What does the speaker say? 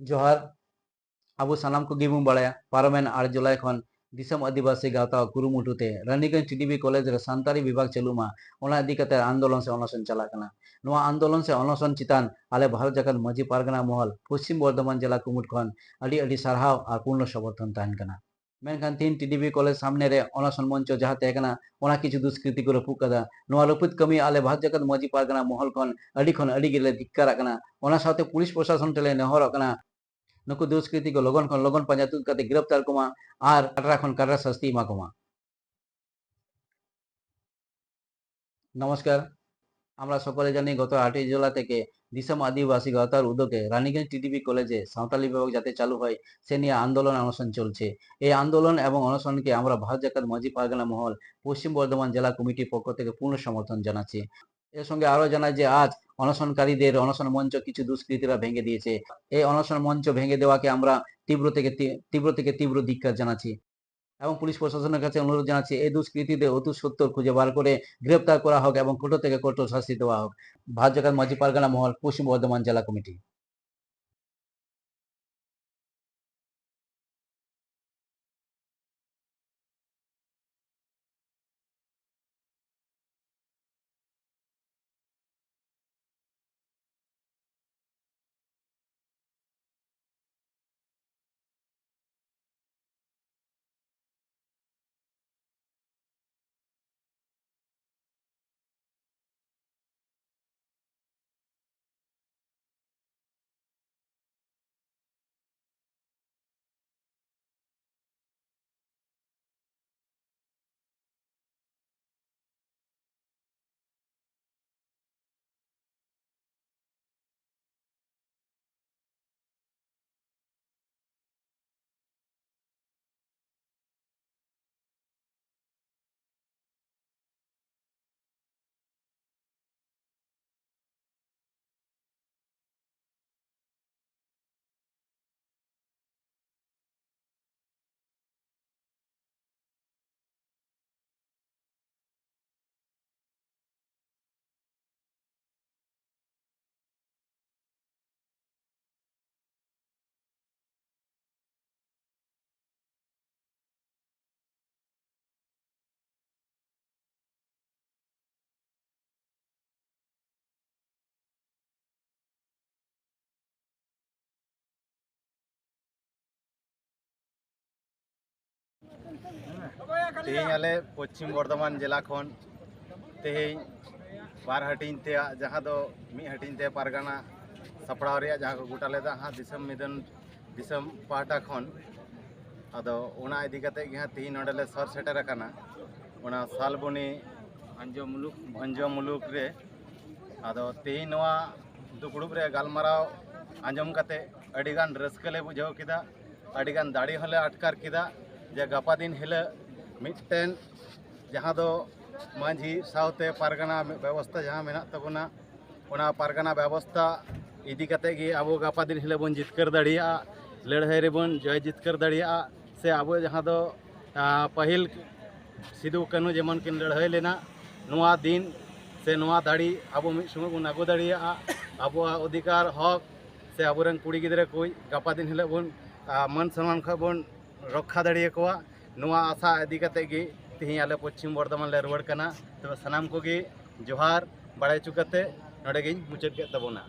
ᱡᱚᱦᱟᱨ ᱟᱵᱚ ᱥᱟᱱᱟᱢ ᱠᱚᱜᱮ ᱵᱚᱱ ᱵᱟᱲᱟᱭᱟ ᱯᱟᱨᱚᱢᱮᱱ ᱟᱴ ᱡᱩᱞᱟᱭ ᱠᱷᱚᱱ ᱫᱤᱥᱚᱢ ᱟᱹᱫᱤᱵᱟᱹᱥᱤ ᱜᱟᱶᱛᱟ ᱠᱩᱨᱩᱢᱩᱴᱩ ᱛᱮ ᱨᱟᱱᱤᱜᱚᱸᱡᱽ ᱴᱤᱰᱤᱵᱤ ᱠᱚᱞᱮᱡᱽ ᱨᱮ ᱥᱟᱱᱛᱟᱲᱤ ᱵᱤᱵᱷᱟᱜᱽ ᱪᱟᱹᱞᱩᱜ ᱢᱟ ᱚᱱᱟ ᱤᱫᱤ ᱠᱟᱛᱮ ᱟᱱᱫᱳᱞᱚᱱ ᱥᱮ ᱚᱱᱚᱥᱚᱱ ᱪᱟᱞᱟᱜ ᱠᱟᱱᱟ ᱱᱚᱣᱟ ᱟᱱᱫᱳᱞᱚᱱ ᱥᱮ অনশন ᱪᱮᱛᱟᱱ ᱟᱞᱮ ᱵᱷᱟᱨᱚᱛ ᱡᱟᱠᱟᱛ ᱢᱟᱹᱡᱷᱤ ᱯᱟᱨᱜᱟᱱᱟ ᱢᱚᱦᱚᱞ ᱯᱚᱥᱪᱤᱢ ᱵᱚᱨᱫᱷᱚᱢᱟᱱ ᱡᱮᱞᱟ ᱠᱩᱢᱩᱴ ᱠᱷᱚᱱ ᱟᱹᱰᱤ ᱟᱹᱰᱤ ᱥᱟᱨᱦᱟᱣ ᱟᱨ ᱯᱩᱨᱱᱚ ᱥᱚᱢᱚᱨᱛᱷᱚᱱ ᱛᱟᱦᱮᱱ ᱠᱟᱱᱟ ᱢᱮᱱᱠᱷᱟᱱ ᱛᱤᱱ ᱴᱤᱰᱤᱵᱤ ᱠᱚᱞᱮᱡᱽ ᱥᱟᱢᱱᱮ ᱨᱮ ᱚᱱᱟ ᱥᱚᱱᱢᱚᱧᱪᱚ ᱡᱟᱦᱟᱸ ᱛᱟᱦᱮᱸ ᱠᱟᱱᱟ ᱚᱱᱟ ᱠᱤᱪᱷᱩ ᱫᱩᱥᱠᱨᱤᱛᱤ ᱠᱚ ᱨᱟᱹᱯᱩᱫ ᱠᱟᱫᱟ ᱱᱚᱣᱟ ᱨᱟᱹᱯᱩᱫ ᱠᱟᱹᱢᱤ ᱟᱞᱮ ᱵᱷᱟᱨᱚᱛ ᱡᱟᱠᱟᱛ ᱢᱟᱹᱡᱷᱤ ᱯᱟᱨᱜᱟᱱᱟ ᱢᱚᱦᱚᱞ ᱠᱷᱚᱱ ᱟᱹᱰᱤ ᱠᱷᱚᱱ ᱟᱹᱰᱤ ᱜᱮᱞᱮ ధిᱠᱠᱟᱨᱟᱜ ᱠᱟᱱᱟ ᱚᱱᱟ ᱥᱟᱶᱛᱮ ᱯᱩᱞᱤᱥ ᱯᱨᱚᱥᱟᱥᱚᱱ ᱴᱷᱮᱱ ᱞᱮ ᱱᱮᱦᱚᱨᱚᱜ ᱠᱟᱱᱟ ᱱᱩᱠᱩ ᱫᱩᱥᱠᱨᱤᱛᱤ ᱠᱚ ᱞᱚᱜᱚᱱ ᱠᱷᱚᱱ ᱞᱚᱜᱚᱱ ᱯᱟᱸᱡᱟ ᱛᱩᱫ ᱠᱟᱛᱮ ᱜᱨᱮᱯᱛᱟᱨ ᱠᱚᱢᱟ ᱟᱨ ᱠᱟᱴᱨᱟ ᱠᱷᱚᱱ ᱠᱟᱴᱨᱟ ᱥᱟᱥᱛᱤ ᱮᱢᱟ ᱠᱚᱢᱟ নমস্কার আমরা সকলে জানি গত আটই জেলা থেকে দিসম আদিবাসী গাঁওতার উদ্যোগে রানীগঞ্জ টিডিবি কলেজে সাঁওতালি বিভাগ যাতে চালু হয়, সে নিয়ে আন্দোলন অনশন চলছে। এই আন্দোলন এবং অনশনকে আমরা ভারত জাকাত মাঝি পারগানা মহল, পশ্চিম বর্ধমান জেলা কমিটির পক্ষ থেকে পূর্ণ সমর্থন জানাচ্ছি। এর সঙ্গে আরও জানাই যে আজ অনশনকারীদের অনশন মঞ্চ কিছু দুষ্কৃতীরা ভেঙে দিয়েছে। এই অনশন মঞ্চ ভেঙে দেওয়াকে আমরা তীব্র থেকে তীব্র থেকে তীব্র ধিক্কার জানাচ্ছি। এবং পুলিশ প্রশাসনের কাছে অনুরোধ জানাচ্ছি, এই দুষ্কৃতীদের অতি সত্তর খুঁজে বার করে গ্রেপ্তার করা হোক এবং কঠোর থেকে কঠোর শাস্তি দেওয়া হোক। জাকাত মাঝি পারগানা মহল, পশ্চিম বর্ধমান জেলা কমিটি। तेज अल पश्चिम बर्धमान जिला खन तेज बार हटिंग जहाँ तो दो मी हटिंग पारगाना सपड़ा जहाँ को गोटा लेदा हाँ दिसम मिदन, दिसम पाटा खन अदो उना इदी कते हाँ सर सेटर करना उना सालबुनी अंजो मुलुक अंजो मुलुक रे। अदो तेज नवा दुकड़ुब रे गलमारा अंजम रस्कले बुझाओ दाड़ी हले अटकार किदा ᱡᱮ ᱜᱟᱯᱟ ᱫᱤᱱ ᱦᱤᱞᱳᱜ ᱢᱤᱫᱴᱮᱱ ᱡᱟᱦᱟᱸ ᱫᱚ ᱢᱟᱺᱡᱷᱤ ᱥᱟᱶᱛᱮ ᱯᱟᱨᱜᱟᱱᱟ ᱵᱮᱵᱚᱥᱛᱷᱟ ᱡᱟᱦᱟᱸ ᱢᱮᱱᱟᱜ ᱛᱟᱵᱚᱱᱟ ᱚᱱᱟ ᱯᱟᱨᱜᱟᱱᱟ ᱵᱮᱵᱚᱥᱛᱷᱟ ᱤᱫᱤ ᱠᱟᱛᱮᱫ ᱜᱮ ᱟᱵᱚ ᱜᱟᱯᱟ ᱫᱤᱱ ᱦᱤᱞᱳᱜ ᱵᱚᱱ ᱡᱤᱛᱠᱟᱹᱨ ᱫᱟᱲᱮᱭᱟᱜᱼᱟ ᱞᱟᱹᱲᱦᱟᱹᱭ ᱨᱮᱵᱚᱱ ᱡᱚᱭ ᱡᱤᱛᱠᱟᱹᱨ ᱫᱟᱲᱮᱭᱟᱜᱼᱟ ᱥᱮ ᱟᱵᱚ ᱡᱟᱦᱟᱸ ᱫᱚ ᱯᱟᱹᱦᱤᱞ ᱥᱤᱫᱩ ᱠᱟᱹᱱᱦᱩ ᱡᱮᱢᱚᱱ ᱠᱤᱱ ᱞᱟᱹᱲᱦᱟᱹᱭ ᱞᱮᱱᱟ ᱱᱚᱣᱟ ᱫᱤᱱ ᱥᱮ ᱱᱚᱣᱟ ᱫᱟᱲᱮ ᱟᱵᱚ ᱢᱤᱫ ᱥᱚᱢᱚᱭ ᱵᱚᱱ ᱟᱹᱜᱩ ᱫᱟᱲᱮᱭᱟᱜᱼᱟ ᱟᱵᱚᱣᱟᱜ ᱚᱫᱷᱤᱠᱟᱨ ᱦᱚᱠ ᱥᱮ ᱟᱵᱚᱨᱮᱱ ᱠᱩᱲᱤ ᱜᱤᱫᱽᱨᱟᱹ ᱠᱚ ᱜᱟᱯᱟ ᱫᱤᱱ ᱦᱤᱞᱳᱜ ᱵᱚᱱ ᱢᱟᱹᱱ ᱥᱚᱱᱢᱟᱱ ᱠᱷᱚᱱ ᱵᱚᱱ रक्षा दाड़िया नुआ आशा इदी कते तेज़ी आले पश्चिम बर्धमान ले रुआड़ तब तो सामान को जोहार बाड़ा चुकाते, नोड़े मुचाद के तबना